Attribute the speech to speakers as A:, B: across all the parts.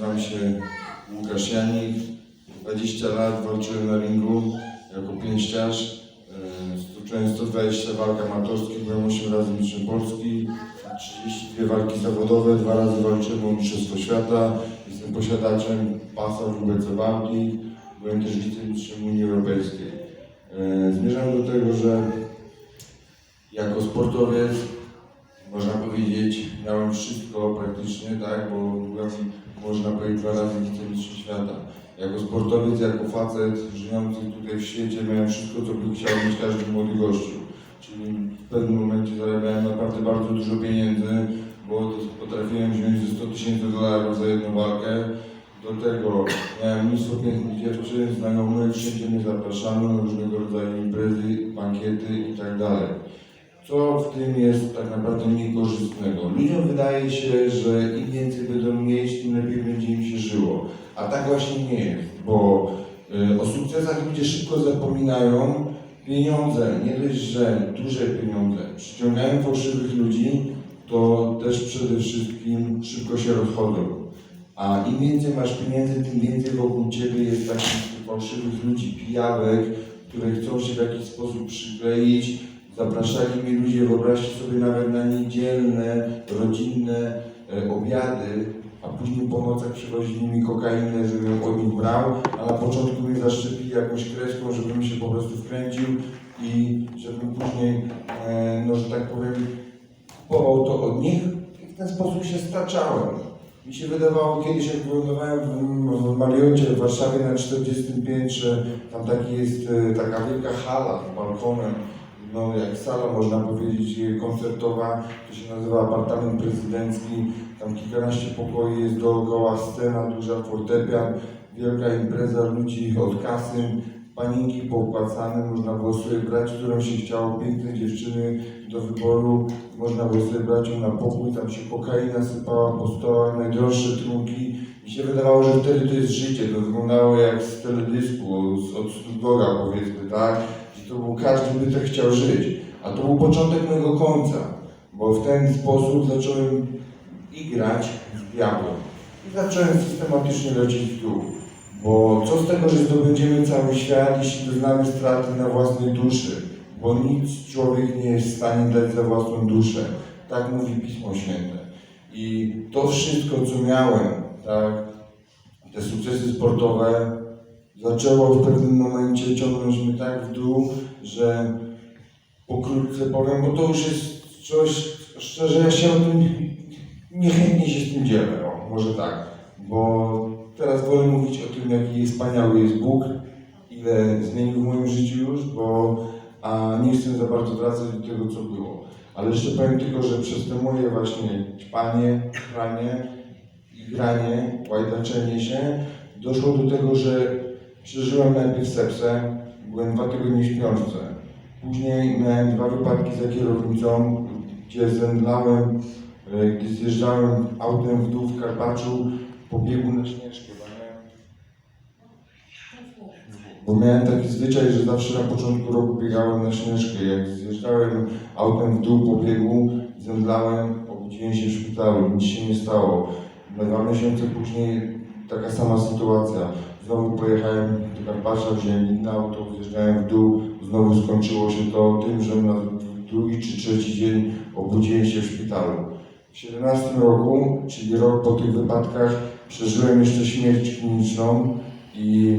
A: Nazywam się Łukasz Janik. 20 lat walczyłem na ringu jako pięściarz. E, Stoczyłem 120 walk amatorskich, byłem 8 razy mistrzem Polski, 32 walki zawodowe, dwa razy walczyłem o Mistrzostwo Świata. Jestem posiadaczem pasa WBC Baltic, byłem też wicemistrzem Unii Europejskiej. E, Zmierzam do tego, że jako sportowiec można powiedzieć, miałem wszystko praktycznie, tak, bo byłem, można powiedzieć, dwa razy wicemistrzem świata. Jako sportowiec, jako facet żyjący tutaj w świecie miałem wszystko, co by chciał mieć każdy młody gościu. Czyli w pewnym momencie zarabiałem naprawdę bardzo dużo pieniędzy, bo potrafiłem wziąć ze 100 tysięcy dolarów za jedną walkę. Do tego miałem mnóstwo pięknych dziewczyn, znajomych, wszędzie mnie zapraszano na różnego rodzaju imprezy, bankiety i tak. Co w tym jest tak naprawdę niekorzystnego? Ludziom wydaje się, że im więcej będą mieć, tym lepiej będzie im się żyło. A tak właśnie nie jest, bo y, o sukcesach ludzie szybko zapominają. Pieniądze, nie dość, że duże pieniądze przyciągają fałszywych ludzi, to też przede wszystkim szybko się rozchodzą. A im więcej masz pieniędzy, tym więcej wokół ciebie jest takich fałszywych ludzi, pijawek, które chcą się w jakiś sposób przykleić, Zapraszali mnie ludzie, wyobraźcie sobie nawet na niedzielne, rodzinne e, obiady, a później po nocach przywozili mi kokainę, żebym od nich brał, a na początku mnie zaszczepili jakąś kreską, żebym się po prostu wkręcił i żebym później, e, no że tak powiem, kupował to od nich i w ten sposób się staczałem. Mi się wydawało kiedyś, jak wylądowałem w, w Mariocie w Warszawie na 40 piętrze, tam taki jest e, taka wielka hala z balkonem, no jak sala można powiedzieć e, koncertowa, to się nazywa apartament prezydencki, tam kilkanaście pokoi jest dookoła, scena duża, fortepian, wielka impreza ludzi od kasy, panienki poopłacane, można było sobie brać, którą się chciało, piękne dziewczyny do wyboru, można było sobie brać ją na pokój, tam się kokaina sypała po stołach, najdroższe trunki. Mi się wydawało, że wtedy to jest życie, to wyglądało jak z teledysku, z, od Studboga powiedzmy, tak? Był, każdy by tak chciał żyć. A to był początek mojego końca, bo w ten sposób zacząłem i grać z diabłem. I zacząłem systematycznie lecieć w dół. Bo co z tego, że zdobędziemy cały świat, jeśli doznamy straty na własnej duszy? Bo nic człowiek nie jest w stanie dać za własną duszę. Tak mówi Pismo Święte. I to wszystko, co miałem, tak, te sukcesy sportowe, zaczęło w pewnym momencie ciągnąć mnie tak w dół, że pokrótce powiem, bo to już jest coś, szczerze, ja się o tym niechętnie się z tym dzielę, o, może tak, bo teraz wolę mówić o tym, jaki wspaniały jest Bóg, ile zmienił w moim życiu już, bo a nie chcę za bardzo wracać do tego, co było. Ale jeszcze powiem tylko, że przez te moje właśnie ćpanie, pranie i granie, łajdaczenie się, doszło do tego, że przeżyłem najpierw sepsę, byłem dwa tygodnie w śpiączce. Później miałem dwa wypadki za kierownicą, gdzie zemdlałem, e, gdy zjeżdżałem autem w dół w Karpaczu po biegu na Śnieżkę. bo miałem- taki zwyczaj, że zawsze na początku roku biegałem na Śnieżkę. Jak zjeżdżałem autem w dół po biegu, zemdlałem, obudziłem się w szpitalu, nic się nie stało. Na dwa miesiące później taka sama sytuacja. Znowu pojechałem do Karpacza, wziąłem inne auto, zjeżdżałem w dół, znowu skończyło się to tym, że na drugi czy trzeci dzień obudziłem się w szpitalu. W 17 roku, czyli rok po tych wypadkach, przeżyłem jeszcze śmierć kliniczną i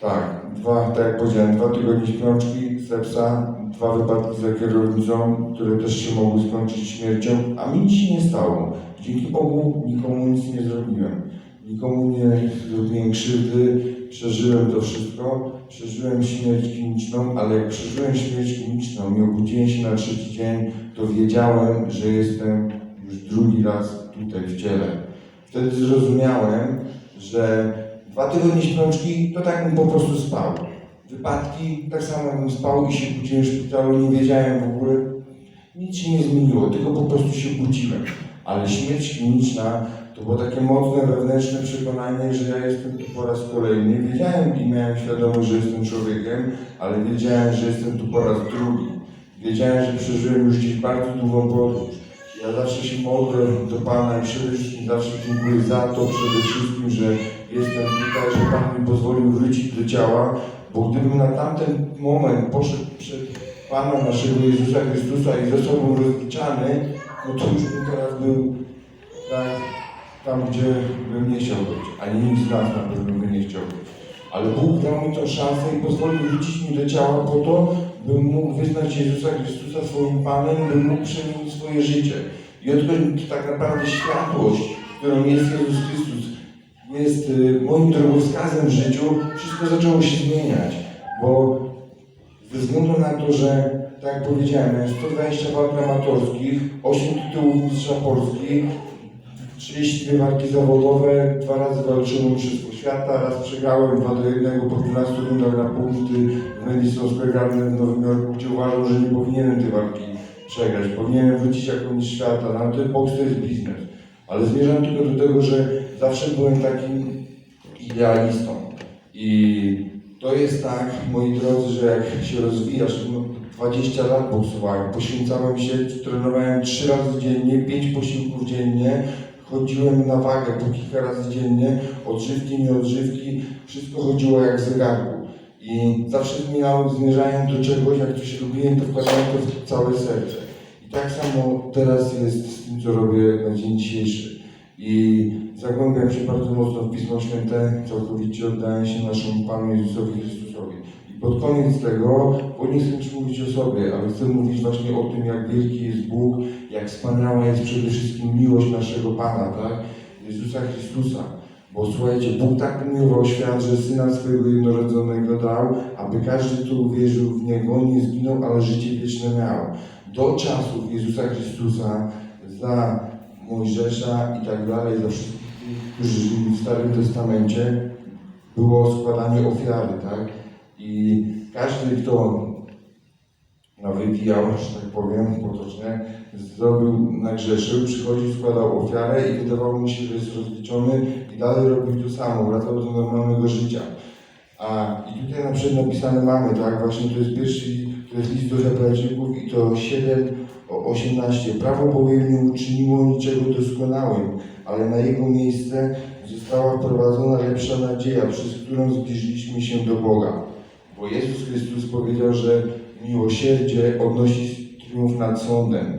A: tak, dwa, tak jak powiedziałem, dwa tygodnie śpiączki, sepsa, dwa wypadki za kierownicą, które też się mogły skończyć śmiercią, a mi nic się nie stało. Dzięki Bogu nikomu nic nie zrobiłem. Nikomu nie zrobiłem krzywdy, przeżyłem to wszystko, przeżyłem śmierć kliniczną, ale jak przeżyłem śmierć kliniczną i obudziłem się na trzeci dzień, to wiedziałem, że jestem już drugi raz tutaj w ciele. Wtedy zrozumiałem, że dwa tygodnie śpiączki to tak bym po prostu spał. Wypadki tak samo jakbym spał i się budziłem w szpitalu, nie wiedziałem w ogóle, nic się nie zmieniło, tylko po prostu się budziłem. Ale śmierć kliniczna to było takie mocne wewnętrzne przekonanie, że ja jestem tu po raz kolejny. Wiedziałem i miałem świadomość, że jestem człowiekiem, ale wiedziałem, że jestem tu po raz drugi. Wiedziałem, że przeżyłem już gdzieś bardzo długą podróż. Ja zawsze się modlę do Pana i przede wszystkim zawsze dziękuję za to przede wszystkim, że jestem tutaj, że Pan mi pozwolił wrócić do ciała, bo gdybym na tamten moment poszedł przed Pana naszego Jezusa Chrystusa i sobą rozliczany, no to już bym teraz był tak, tam, gdzie bym nie chciał być, ani nikt z nas na pewno by nie chciał być. Ale Bóg dał mi tą szansę i pozwolił wrócić mi do ciała po to, bym mógł wyznać Jezusa Chrystusa swoim Panem, bym mógł przemienić swoje życie. I odkąd tak naprawdę światłość, którą jest Jezus Chrystus, jest y, moim drogowskazem w życiu, wszystko zaczęło się zmieniać. Bo ze względu na to, że tak jak powiedziałem, miałem 120 walk amatorskich, 8 tytułów mistrza Polski, 32 walki zawodowe, dwa razy walczyłem Mistrzostwo Świata, raz przegrałem 2 do 1 po 12 rundach na punkty w Madison Square Garden w Nowym Jorku, gdzie uważam, że nie powinienem tej walki przegrać. Powinienem wrócić jako mistrz świata, no ale to boks to jest biznes. Ale zmierzam tylko do tego, że zawsze byłem takim idealistą. I to jest tak, moi drodzy, że jak się rozwijasz, no 20 lat boksowałem, poświęcałem się, trenowałem 3 razy dziennie, 5 posiłków dziennie, chodziłem na wagę po kilka razy dziennie, odżywki, nieodżywki, wszystko chodziło jak w zegarku. I zawsze zmierzałem do czegoś, jak coś robiłem, to wkładałem to w całe serce. I tak samo teraz jest z tym, co robię na dzień dzisiejszy. I zagłębiam się bardzo mocno w Pismo Święte, całkowicie oddałem się naszemu Panu Jezusowi Chrystusowi. Pod koniec tego, bo nie chcę już mówić o sobie, ale chcę mówić właśnie o tym, jak wielki jest Bóg, jak wspaniała jest przede wszystkim miłość naszego Pana, tak? Jezusa Chrystusa. Bo słuchajcie, Bóg tak umiłował świat, że Syna swojego jednorodzonego dał, aby każdy, kto uwierzył w Niego, nie zginął, ale życie wieczne miał. Do czasów Jezusa Chrystusa, za Mojżesza i tak dalej, za wszystkich którzy żyli w Starym Testamencie, było składanie ofiary, tak? I każdy, kto nawypijał, że tak powiem, potocznie, zrobił, nagrzeszył, przychodził, składał ofiarę i wydawało mu się, że jest rozliczony i dalej robił to samo, wracał do normalnego życia. A i tutaj na przykład napisane mamy, tak, właśnie to jest pierwszy, to jest list do Hebrajczyków i to 7, o 18. Prawo bowiem nie uczyniło niczego doskonałym, ale na jego miejsce została wprowadzona lepsza nadzieja, przez którą zbliżyliśmy się do Boga. Bo Jezus Chrystus powiedział, że miłosierdzie odnosi triumf nad sądem.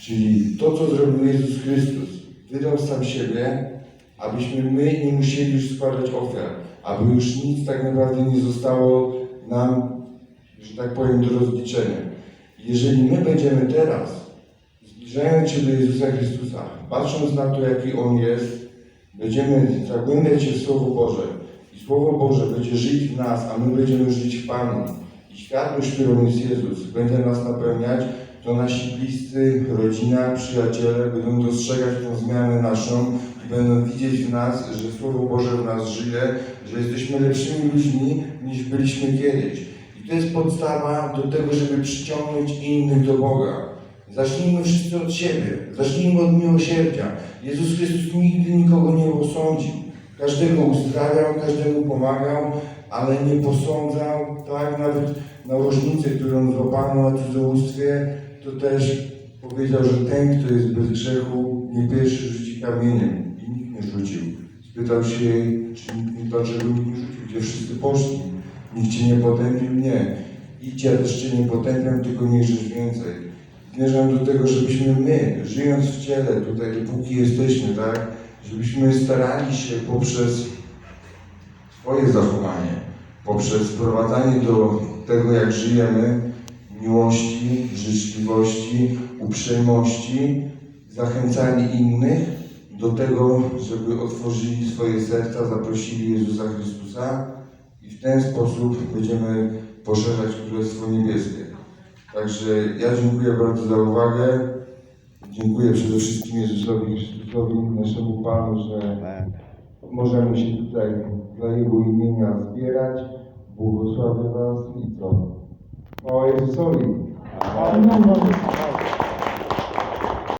A: Czyli to, co zrobił Jezus Chrystus, wydał sam siebie, abyśmy my nie musieli już składać ofiar, aby już nic tak naprawdę nie zostało nam, że tak powiem, do rozliczenia. Jeżeli my będziemy teraz, zbliżając się do Jezusa Chrystusa, patrząc na to, jaki On jest, będziemy zagłębiać się w Słowo Boże i Słowo Boże będzie żyć w nas, a my będziemy żyć w Panu i światłość, którą jest Jezus, będzie nas napełniać, to nasi bliscy, rodzina, przyjaciele będą dostrzegać tą zmianę naszą i będą widzieć w nas, że Słowo Boże w nas żyje, że jesteśmy lepszymi ludźmi niż byliśmy kiedyś. I to jest podstawa do tego, żeby przyciągnąć innych do Boga. Zacznijmy wszyscy od siebie, zacznijmy od miłosierdzia. Jezus Chrystus nigdy nikogo nie osądził. Każdego uzdrawiał, każdemu pomagał, ale nie posądzał, tak? Nawet na różnicę, którą złapano na cudzołóstwie, to też powiedział, że ten, kto jest bez grzechu, nie pierwszy rzuci kamieniem. I nikt nie rzucił. Spytał się jej, czy nikt, dlaczego nikt nie rzucił, gdzie wszyscy poszli. Nikt cię nie potępił? Nie. Idź, ja też cię nie potępiam, tylko nie rzecz więcej. Zmierzam do tego, żebyśmy my, żyjąc w ciele, tutaj dopóki jesteśmy, tak, żebyśmy starali się poprzez swoje zachowanie, poprzez wprowadzanie do tego, jak żyjemy, miłości, życzliwości, uprzejmości, zachęcali innych do tego, żeby otworzyli swoje serca, zaprosili Jezusa Chrystusa i w ten sposób będziemy poszerzać Królestwo Niebieskie. Także ja dziękuję bardzo za uwagę. Dziękuję przede wszystkim Jezusowi Chrystusowi, naszemu Panu, że możemy się tutaj dla Jego imienia zbierać. Błogosławię Was i co? Chwała Jezusowi.
B: Amen.